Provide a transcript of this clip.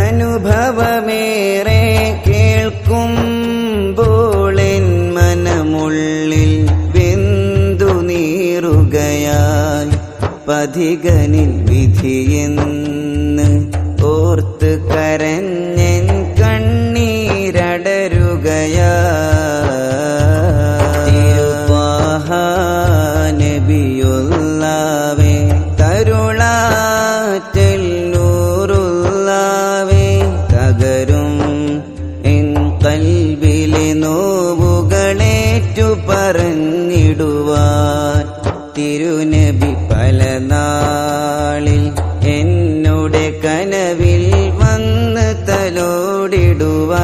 അനുഭവമേറെ കേൾക്കുമ്പോളെൻ മനമുള്ളിൽ വെന്തു നീറുകയാൽ പതികനിൽ വിധിയെന്ന് ഓർത്ത് കരഞ്ഞൻ കണ്ണീരടരുകയാ തിരുവാഹ ഏറ്റു പറഞ്ഞിടുവാൻ തിരുനബി പല നാളിൽ എന്നോട് കനവിൽ വന്ന് തലോടിടുവാൻ